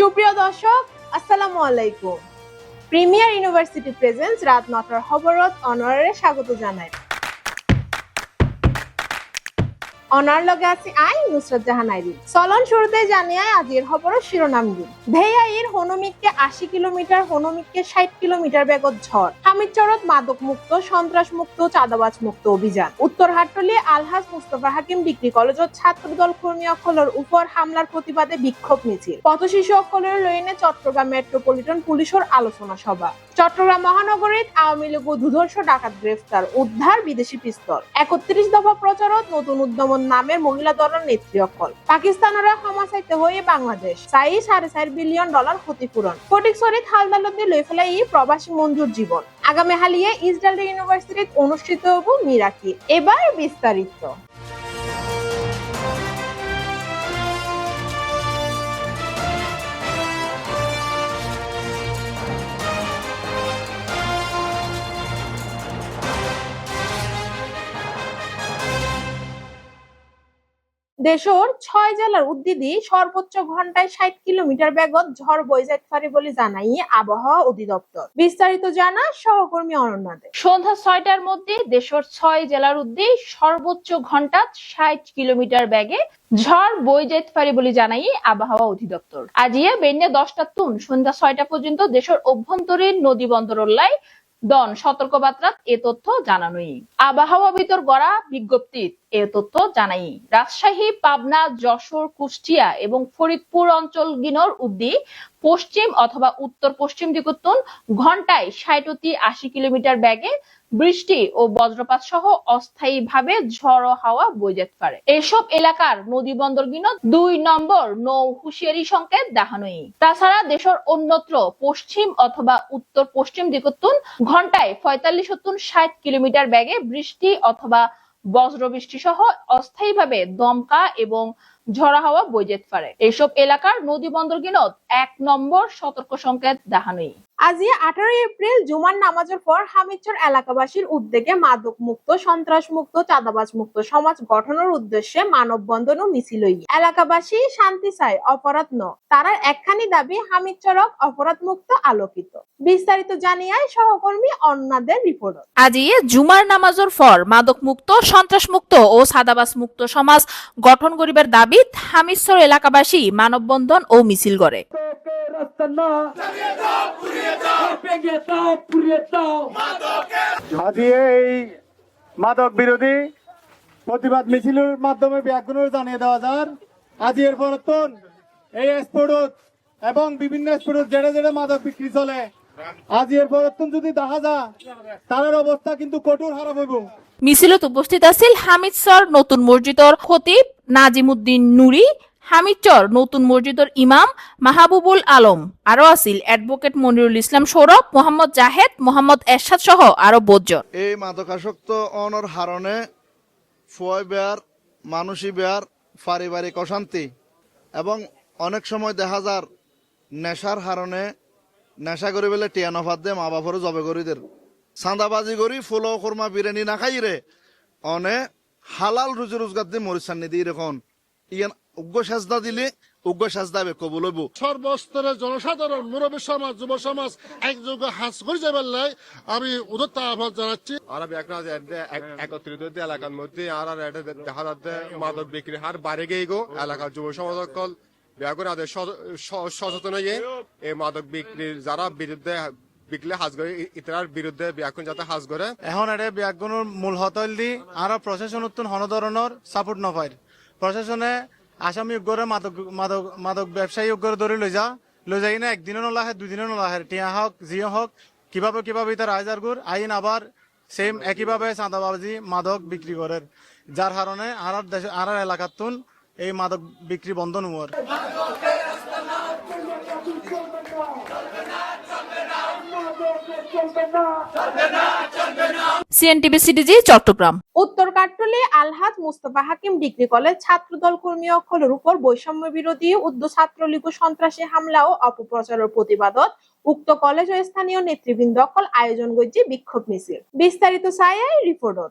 সুপ্রিয় দর্শক আসসালামু আলাইকুম। প্রিমিয়ার ইউনিভার্সিটি প্রেজেন্স রাত নটার খবরত অনারে স্বাগত জানাই। অনার লগে আছি আই, নুসরাত জাহান আইরিন। চলন শুরুতে জানিয়ে আজির খবর শিরোনামগুলি ধেয়াইর হনুমিককে আশি কিলোমিটার, হনুমিককে ষাট কিলোমিটার বেগত ঝড়। হামিদচরত মাদক মুক্ত সন্ত্রাস মুক্ত চাঁদাবাজ মুক্ত অভিযান। উত্তর হাট্টলি আলহাজ মুস্তফা হাকিম ডিগ্রি কলেজত ছাত্রদল কর্মী অকলের উপর হামলার প্রতিবাদে বিক্ষোভ মিছিল। পথ শিশু অকলের লইনে চট্টগ্রাম মেট্রোপলিটন পুলিশের আলোচনা সভা। চট্টগ্রাম মহানগরীত আওয়ামী লীগ দুধর্ষ ডাকাত গ্রেফতার, উদ্ধার বিদেশি পিস্তল। একত্রিশ দফা প্রচারত, নতুন উদ্যমন নামের মহিলা দলের নেত্রী অকল পাকিস্তানরা ক্ষমা চাইতে হয়ে বাংলাদেশ চাই সাড়ে চার বিলিয়ন ডলার ক্ষতিপূরণ। ফটিকছড়িত হালদালতে লই ফেলাই প্রবাসী মঞ্জুর জীবন। আগামী হালিয়ে ইসরায়েল ইউনিভার্সিটিত অনুষ্ঠিত হব মিরাকি এবার বিস্তারিত। দেশর ছয় জেলার উদ্দিদি সর্বোচ্চ ঘন্টায় ষাট কিলোমিটার বেগত ঝড় বয়ে যাইতে পারে বলে জানাই আবহাওয়া অধিদপ্তর। বিস্তারিত জানা সহকর্মী অনন্যাদের সন্ধ্যা ছয়টার মধ্যে দেশের ছয় জেলার উদ্দেশ্যে সর্বোচ্চ ঘণ্টা ষাট কিলোমিটার বেগে ঝড় বই যেতে পারে বলে জানাই আবহাওয়া অধিদপ্তর। আজিয়া বেন্যা দশটা তুন সন্ধ্যা ছয়টা পর্যন্ত দেশের অভ্যন্তরীণ নদী বন্দরল্লাই দন, সতর্কবার্তা, এ তথ্য জানানোই। আবহাওয়া ভিতর গড়া বিজ্ঞপ্তিত এ তথ্য জানাই। রাজশাহী, পাবনা, যশোর, কুষ্টিয়া এবং ফরিদপুর অঞ্চল গিনর উদ্দি পশ্চিম অথবা উত্তর পশ্চিম দিকত্তুন ঘন্টায় ষাট অতি আশি কিলোমিটার বেগে বৃষ্টি ও বজ্রপাত সহ অস্থায়ীভাবে ঝড়ো হাওয়া বয়ে যেতে পারে। এসব এলাকার নদী বন্দর গিনত দুই নম্বর নৌ হুঁশিয়ারি সংকেত দেখানোই। তাছাড়া দেশের অন্যত্র পশ্চিম অথবা উত্তর পশ্চিম দিকত্তুন ঘন্টায় পঁয়তাল্লিশ হত্তুন ষাট কিলোমিটার বেগে বৃষ্টি অথবা বজ্র বৃষ্টি সহ অস্থায়ীভাবে দমকা এবং ঝড়া হাওয়া বয়ে যেতে পারে। এসব এলাকার নদী বন্দর গিনত এক নম্বর সতর্ক সংকেত দেখানোই আজি আঠারোই এপ্রিল জুমার নামাজের পর হামিদচর এলাকাবাসীর উদ্যোগে মাদক মুক্ত সন্ত্রাস মুক্ত চাঁদাবাজ মুক্ত সমাজ গঠনের উদ্দেশ্যে মানববন্ধন ও মিছিল এলাকাবাসী শান্তি চায় অপরাধ ন। তারার একখানি দাবি হামিদচরক অপরাধ মুক্ত আলোকিত। বিস্তারিত জানিয়ায় সহকর্মী অন্নাদের রিপোর্ট। আজি জুমার নামাজের পর মাদক মুক্ত সন্ত্রাস মুক্ত ও সাদাবাস মুক্ত সমাজ গঠন করিবার শহীদ হামিশ্বর এলাকাবাসী মানববন্ধন ও মিছিল করে। মাদক বিরোধী প্রতিবাদ মিছিলের মাধ্যমে ব্যাগুনের জানিয়ে দেওয়া যার। আজি এর পরতন এই স্পোর্টত এবং বিভিন্ন স্পোর্টত জেড়ে জেড়ে মাদক বিক্রি চলে। আজি এর পরতন যদি দেখা যা তার অবস্থা কিন্তু কঠোর হারা হইব। মিছিলত উপস্থিত আছিল হামিদ সর নতুন মসজিদর খতিব নাজিমুদ্দিন নুরি হামিদচর নতুন মসজিদর ইমাম, মাহাবুবুল আলম। আরও আছিল অ্যাডভোকেট মনিরুল ইসলাম সৌরভ, মোহাম্মদ জাহেদ, মোহাম্মদ এরশাদ সহ আরও বোধজন। এই মাদকাসক্ত অনর হারণে ফুয় বেয়ার মানসী বেয়ার, পারিবারিক অশান্তি এবং অনেক সময় দেখা যার নেশার হারণে নেশা করি বেলে টিয়া নফাত দে মা বাপরে জবে করিদের চাঁদাবাজি করি ফুল কর্মা বিরিয়ানি না খাই রে অনে হালাল রুজি রোজগার দিয়ে মরিচান নিদি এরকম। ইয়ান উগ্র সাজদা দিলে উগ্র সাজদা বে কবুল হইব। সর্বস্তরের জনসাধারণ মুরব্বী সমাজ যুব সমাজ একযোগে হাস করে যাবার লাই আমি উদত্ত আহ্বান জানাচ্ছি। আর ব্যাকরণ একত্রিত হতে এলাকার মধ্যে আর আর এটা দেখা যাচ্ছে মাদক বিক্রি হার বাড়ে গিয়ে গো। এলাকার যুব সমাজ সকল ব্যাকরণ আদের সচেতন হয়ে এই মাদক বিক্রির যারা বিরুদ্ধে বিকলে হাজ করে ইতার বিরুদ্ধে ব্যাকরণ যাতে হাজ করে। এখন এটা ব্যাগুণের মূল হতল দি আর প্রশাসন উত্তন হন ধরনের সাপোর্ট নপায় প্রশাসনে আসামি উগ্রে মাদক মাদক মাদক ব্যবসায়ী উগ্র ধরে লই যা লই যাই না একদিনও নলাহে দুদিনও নলাহে। টিয়া হোক জিও হোক কীভাবে কীভাবে তার আইজার গুর আইন আবার সেম একইভাবে চাঁদাবাজি, মাদক বিক্রি করে যার কারণে আর দেশ আর এলাকার তুন এই মাদক বিক্রি বন্ধ নুয়ার সিএনটিভি সিটিজি চট্টগ্রাম উত্তর কাট্টলি আলহাজ মুস্তফা হাকিম ডিগ্রি কলেজ ছাত্রদল কর্মী অকলের উপর বৈষম্য বিরোধী উদ্য ছাত্রলীগ সন্ত্রাসী হামলা ও অপপ্রচারের প্রতিবাদত উক্ত কলেজ ও স্থানীয় নেতৃবৃন্দ অকল আয়োজন করছে বিক্ষোভ মিছিল বিস্তারিত সায়াই রিপোর্টত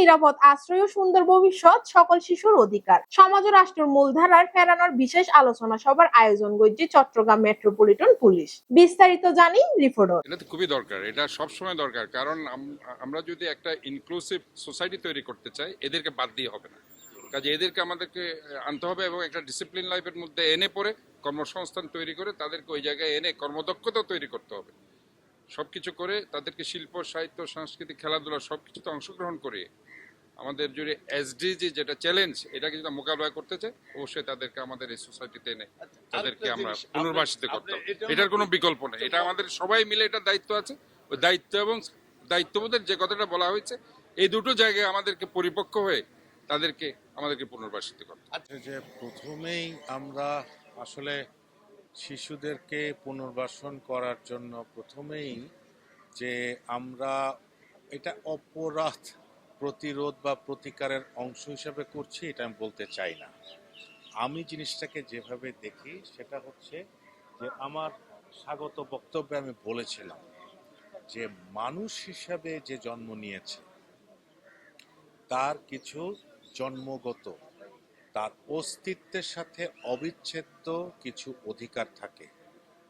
নিরাপদ আশ্রয় ও সুন্দর ভবিষ্যৎ সকল শিশুর অধিকার। সমাজ ও রাষ্ট্রের মূলধারায় ফেরানোর বিশেষ আলোচনা সভার আয়োজন করছে চট্টগ্রাম মেট্রোপলিটন পুলিশ। বিস্তারিত জানি রিপোর্ট। এটা তো খুবই দরকার, এটা সব সময় দরকার, কারণ আমরা যদি একটা ইনক্লুসিভ সোসাইটি তৈরি করতে চাই, এদেরকে বাদ দিয়ে হবে না। কাজে এদেরকে আমাদেরকে আনতে হবে এবং একটা ডিসিপ্লিন লাইফের মধ্যে এনে পরে কর্মসংস্থান তৈরি করে তাদেরকে ওই জায়গায় এনে কর্মদক্ষতা তৈরি করতে হবে। সবকিছু করে তাদেরকে শিল্প সাহিত্য সাংস্কৃতিক খেলাধুলা সবকিছুতে অংশগ্রহণ করে আমাদের যদি এসডিজি যেটা চ্যালেঞ্জ এটাকে যদি মোকাবিলা করতে চাই অবশ্যই তাদেরকে আমাদের এই সোসাইটিতে এনে তাদেরকে আমরা পুনর্বাসিত করতে এটার কোনো বিকল্প নেই। এটা আমাদের সবাই মিলে এটা দায়িত্ব আছে। ওই দায়িত্ব এবং দায়িত্ববোধের যে কথাটা বলা হয়েছে এই দুটো জায়গায় আমাদেরকে পরিপক্ক হয়ে তাদেরকে আমাদেরকে পুনর্বাসিত করতে আচ্ছা যে প্রথমেই আমরা আসলে শিশুদেরকে পুনর্বাসন করার জন্য প্রথমেই যে আমরা এটা অপরাধ প্রতিরোধ বা প্রতিকারের অংশ হিসাবে করছি, এটা আমি বলতে চাই না। আমি জিনিসটাকে যেভাবে দেখি, সেটা হচ্ছে যে আমার স্বাগত বক্তব্যে আমি বলেছিলাম যে মানুষ হিসাবে যে জন্ম নিয়েছে, তার কিছু জন্মগত তার অস্তিত্বের সাথে অবিচ্ছেদ্য কিছু অধিকার থাকে।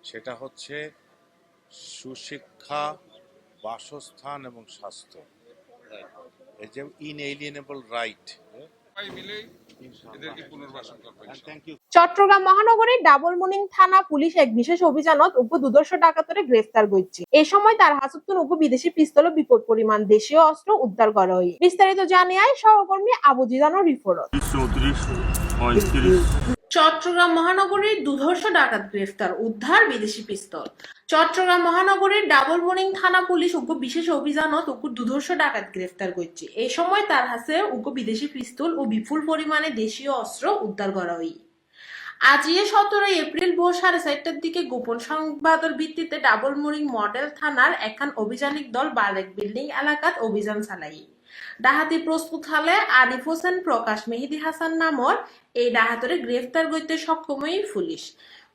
সেটা হচ্ছে সুশিক্ষা বাসস্থান এবং স্বাস্থ্য। এই যে ইনএলিয়েনেবল রাইট মিলে মিলেই এদেরকে পুনর্বাসন করব থ্যাংক ইউ চট্টগ্রাম মহানগরীর ডাবল মুনিং থানা পুলিশ এক বিশেষ অভিযানত উপ দুদর্শ ডাকাতরে গ্রেফতার করছে। এ সময় তার হাসুতুন উপ বিদেশি পিস্তল ও বিপদ পরিমাণ দেশীয় অস্ত্র উদ্ধার করা হয়। বিস্তারিত জানিয়ে সহকর্মী আবু জিদানোর রিপোর্ট। চট্টগ্রাম মহানগরীর দুধর্ষ ডাকাত গ্রেফতার, উদ্ধার বিদেশি পিস্তল। চট্টগ্রাম মহানগরীর ডাবল মর্নিং থানা পুলিশ উগ্র বিশেষ অভিযানত উগ্র দুধর্ষ ডাকাত গ্রেফতার করছে। এই সময় তার হাতে উগ্র বিদেশি পিস্তল ও বিপুল পরিমাণে দেশীয় অস্ত্র উদ্ধার করা হয়। আজ ইয়ে সতেরো এপ্রিল ভোর সাড়ে চারটার দিকে গোপন সংবাদের ভিত্তিতে ডাবল মরিং মডেল থানার একখান অভিযানিক দল বারেক বিল্ডিং এলাকাত অভিযান চালাই। ডাহাতি প্রস্তুত হলে আরিফ হোসেন, প্রকাশ মেহেদি হাসান নামর এই ডাহাতরে গ্রেফতার করতে সক্ষম হয় পুলিশ।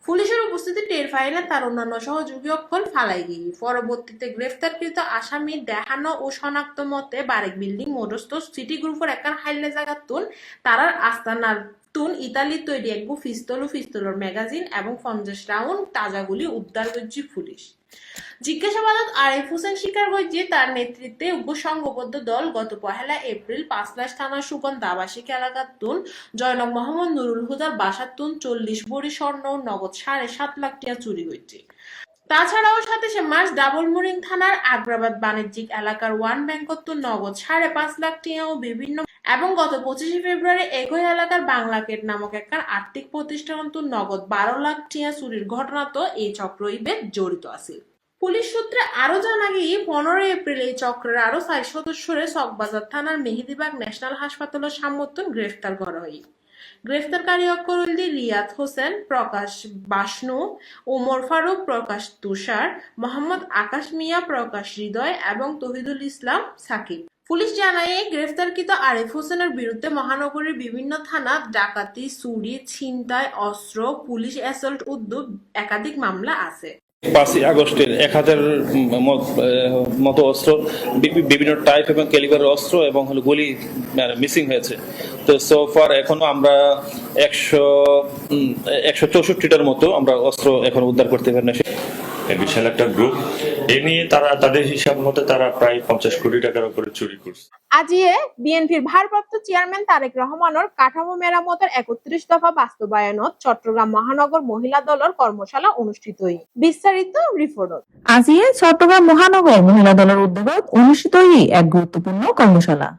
পুলিশের উপস্থিতি টের পাইলে তার অন্যান্য সহযোগী অক্ষর ফালাই গিয়ে পরবর্তীতে গ্রেফতারকৃত আসামি দেখানো ও শনাক্ত মতে বারেক বিল্ডিং মোডস্ত সিটি গ্রুপের একার হাইলে জায়গার তুন তারার আস্তানার তুন ইতালির তৈরি এক পিস্তল ও পিস্তলের ম্যাগাজিন এবং পঞ্চাশ রাউন্ড তাজাগুলি উদ্ধার করছে পুলিশ। জিজ্ঞাসাবাদত আরিফ হোসেন স্বীকার করছে তার নেতৃত্বে উপসংঘবদ্ধ দল গত পহেলা এপ্রিল পাঁচলাশ থানার সুগন্ধ আবাসিক এলাকার তুন, জয়নব মোহাম্মদ নুরুল হুদার বাসার তুন, চল্লিশ বড়ি স্বর্ণ নগদ সাড়ে সাত লাখ টাকা চুরি হয়েছে। তাছাড়াও সাতাশে মার্চ ডাবল মুরিং থানার আগ্রাবাদ বাণিজ্যিক এলাকার ওয়ান ব্যাংকত তুন নগদ সাড়ে পাঁচ লাখ টিয়া ও বিভিন্ন এবং গত পঁচিশে ফেব্রুয়ারি একই এলাকার বাংলাকেট নামক একখান আর্থিক প্রতিষ্ঠান নগদ বারো লাখ টিয়া চুরির ঘটনা তো এই চক্র ইবেদ জড়িত আছে। পুলিশ সূত্রে আরও জানা গিয়ে পনেরো এপ্রিল এই চক্রের আরও চার সদস্যরে চকবাজার থানার মেহেদিবাগ ন্যাশনাল হাসপাতালের সামর্থ্য গ্রেফতার করা হয়। গ্রেফতারকারী অক্ষরুলদি রিয়াদ হোসেন, প্রকাশ বাসনু ওমর ফারুক, প্রকাশ তুষার, মোহাম্মদ আকাশ মিয়া, প্রকাশ হৃদয় এবং তহিদুল ইসলাম সাকিব। পুলিশ জানায় গ্রেফতারকৃত আরিফ হোসেনের বিরুদ্ধে মহানগরীর বিভিন্ন থানা ডাকাতি চুরি ছিনতাই অস্ত্র পুলিশ অ্যাসল্ট উদ্যোগ একাধিক মামলা আছে। পাঁচই আগস্টের এক হাজার মতো অস্ত্র বিভিন্ন টাইপ এবং ক্যালিবারের অস্ত্র এবং হলো গুলি মিসিং হয়েছে। তো সোফার এখনও আমরা একশো একশো চৌষট্টিটার মতো আমরা অস্ত্র এখন উদ্ধার করতে পারি না। এই বিশাল একটা গ্রুপ এ নিয়ে তারা তাদের হিসাব মতে তারা প্রায় পঞ্চাশ কোটি টাকার উপরে চুরি করছে। আজিয়ে বিএনপির ভারপ্রাপ্ত চেয়ারম্যান তারেক রহমানের কাঠামো মেরামতের একত্রিশ দফা বাস্তবায়নত চট্টগ্রাম মহানগর মহিলা দলের কর্মশালা অনুষ্ঠিত হই বিস্তারিত রিপোর্ট আজিয়ে চট্টগ্রাম মহানগর মহিলা দলের উদ্যোগত অনুষ্ঠিত এক গুরুত্বপূর্ণ কর্মশালা।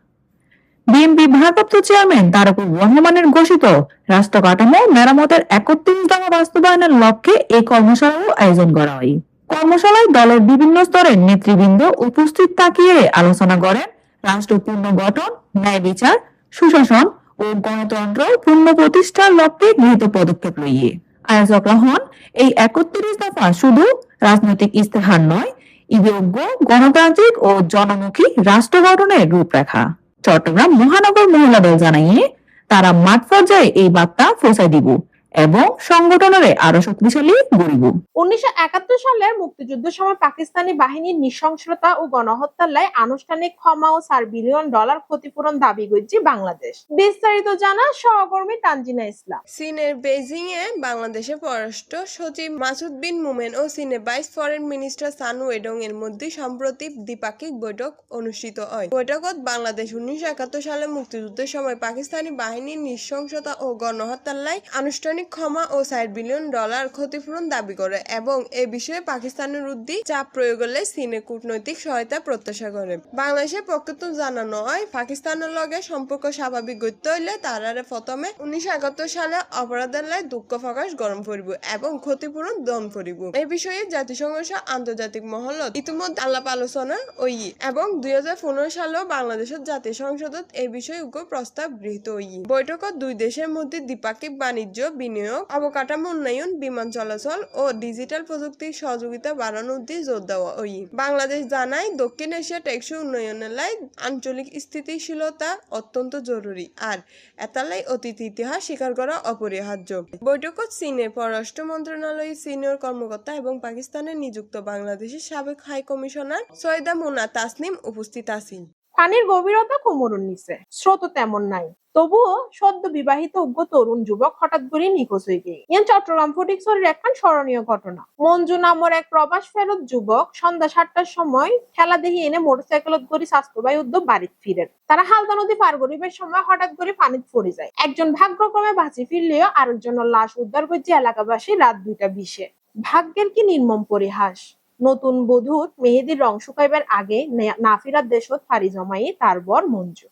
বিএনপি ভারপ্রাপ্ত চেয়ারম্যান তারকুর রহমানের ঘোষিত রাষ্ট্র কাঠামো মেরামতের একত্রিশ দফা বাস্তবায়নের লক্ষ্যে এই কর্মশালার আয়োজন করা হয়। কর্মশালায় দলের বিভিন্ন স্তরের নেতৃবৃন্দ উপস্থিত থাকিয়ে আলোচনা করেন। রাষ্ট্র পুনর্গঠন ন্যায় বিচার, সুশাসন ও গণতন্ত্র পূর্ণ প্রতিষ্ঠার লক্ষ্যে গৃহীত পদক্ষেপ লইয়ে। আয়োজকরা হন এই একত্রিশ দফা শুধু রাজনৈতিক ইস্তেহার নয়, ইয়োগ্য, গণতান্ত্রিক ও জনমুখী রাষ্ট্র গঠনের রূপরেখা। চট্টগ্রাম মহানগর মহিলা দল জানাইয়ে, তারা মাঠ পর্যায়ে এই বার্তা পৌঁছায় দিব। এবং সংগঠনের আরও শক্তিশালী গড়িব উনিশশো একাত্তর সালের মুক্তিযুদ্ধের সময় পাকিস্তানি বাহিনীর নৃশংসতা ও গণহত্যার লাই আনুষ্ঠানিক ক্ষমা ও চার বিলিয়ন ডলার ক্ষতিপূরণ দাবি করছে বাংলাদেশ। বিস্তারিত জানা সহকর্মী তানজিনা ইসলাম। চীনের বেইজিং এ বাংলাদেশের পররাষ্ট্র সচিব মাসুদ বিন মুমেন ও চীনের vice foreign minister Sun Weidong এর মধ্যে সম্প্রতি দ্বিপাক্ষিক বৈঠক অনুষ্ঠিত হয়। বৈঠকত বাংলাদেশ উনিশশো একাত্তর সালে মুক্তিযুদ্ধের সময় পাকিস্তানি বাহিনীর নৃশংসতা ও গণহত্যার লাই আনুষ্ঠানিক ক্ষমা ও ষাট বিলিয়ন ডলার ক্ষতিপূরণ দাবি করে এবং এ বিষয়ে পাকিস্তানের উদ্দি চাপ প্রয়োগের চীনের কূটনৈতিক সহায়তা প্রত্যাশা করে। বাংলাদেশের পক্ষে তো জানানো হয় পাকিস্তানের লগে সম্পর্ক স্বাভাবিক গত্য হইলে তারারে প্রথমে উনিশশো একাত্তর সালে অপরাধের লাই দুঃখ প্রকাশ গরম করিব এবং ক্ষতিপূরণ দন করিব। এই বিষয়ে জাতিসংঘ আন্তর্জাতিক মহলত ইতিমধ্যে আলাপ আলোচনা ওই এবং দুই হাজার পনেরো সালেও বাংলাদেশের জাতীয় সংসদত এই বিষয়ে উগ্র প্রস্তাব গৃহীত হই। বৈঠকত দুই দেশের মধ্যে দ্বিপাক্ষিক বাণিজ্য বিনিয়োগ অবকাঠামো উন্নয়ন, বিমান চলাচল ও ডিজিটাল প্রযুক্তির সহযোগিতা বাড়ানোর দিয়ে জোর দেওয়া ওই। বাংলাদেশ জানায়, দক্ষিণ এশিয়া টেকসই উন্নয়নের লাই আঞ্চলিক স্থিতিশীলতা অত্যন্ত জরুরি আর এতালাই অতীত ইতিহাস স্বীকার করা অপরিহার্য। বৈঠকত চীনের পররাষ্ট্র মন্ত্রণালয়ের সিনিয়র কর্মকর্তা এবং পাকিস্তানে নিযুক্ত বাংলাদেশের সাবেক হাই কমিশনার সৈয়দা মুনা তাসনিম উপস্থিত আছেন। পানির গভীরতা কোমরের নিচে। স্রোত তেমন নাই। তবুও সদ্য বিবাহিত উগ্র তরুণ যুবক হঠাৎ করে নিখোঁজ হয়ে গিয়ে ইয়ান চট্টগ্রাম ফটিকছড়ির একখান স্মরণীয় ঘটনা। মঞ্জু নামের এক প্রবাস ফেরত যুবক সন্ধ্যা সাতটার সময় খেলা দেখি এনে মোটরসাইকেলত করে স্বাস্থ্যবাহী উদ্যোগ বাড়িত ফিরেন। তারা হালদা নদী পার করিবার সময় হঠাৎ করে পানিত পড়ে যায়। একজন ভাগ্যক্রমে বাঁচি ফিরলেও আরেকজনের লাশ উদ্ধার করছে এলাকাবাসী রাত দুইটা বিশে। ভাগ্যের কি নির্মম পরিহাস। নতুন বধূত মেহেদির রং শুকাইবার আগে নাফিরাত দেশত পাড়ি জমাই তার বর মঞ্জু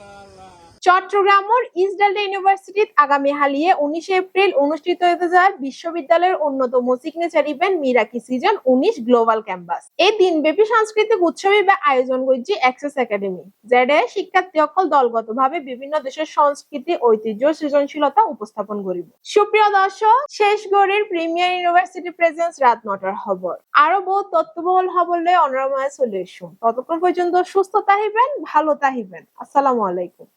আল্লাহ চট্টগ্রামের ইসডাল্ডে ইউনিভার্সিটিত আগামী হালিয়ে উনিশে এপ্রিল অনুষ্ঠিত হতে যায় বিশ্ববিদ্যালয়ের অন্যতম সিগনেচার ইভেন্ট মিরাকি সিজন উনিশ গ্লোবাল ক্যাম্পাস। এই দিনব্যাপী সাংস্কৃতিক উৎসবে বা আয়োজন করছে অ্যাক্সেস একাডেমি যেটা শিক্ষার্থী অকল দলগতভাবে বিভিন্ন দেশের সংস্কৃতি, ঐতিহ্য, সৃজনশীলতা উপস্থাপন করিব। সুপ্রিয় দর্শক, শেষ গড়ির প্রিমিয়ার ইউনিভার্সিটি প্রেজেন্স রাত নটার খবর। আরও বহু খবর লয়ে অনরমায় চলে এসুন ততক্ষণ পর্যন্ত সুস্থ তাহিবেন ভালো তাহিবেন আসসালামু আলাইকুম।